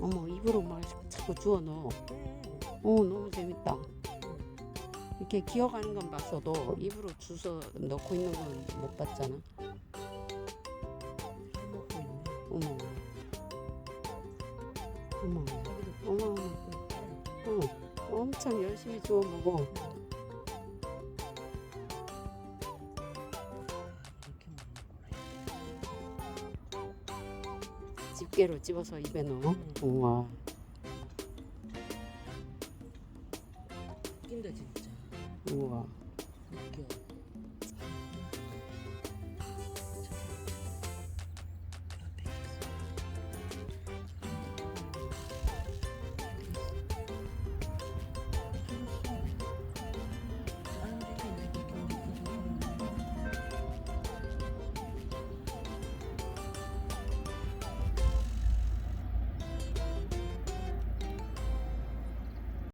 어머 입으로 막 자꾸 주워 넣어. 어 너무 재밌다. 이렇게 기어가는 건 봤어도 입으로 주워 넣고 있는 건 못 봤잖아. 어머. 어머. 어머. 어, 엄청 열심히 주워 먹어. 집게로 집어서 입에 넣어. 우와. 웃긴다 진짜. 우와. 웃겨.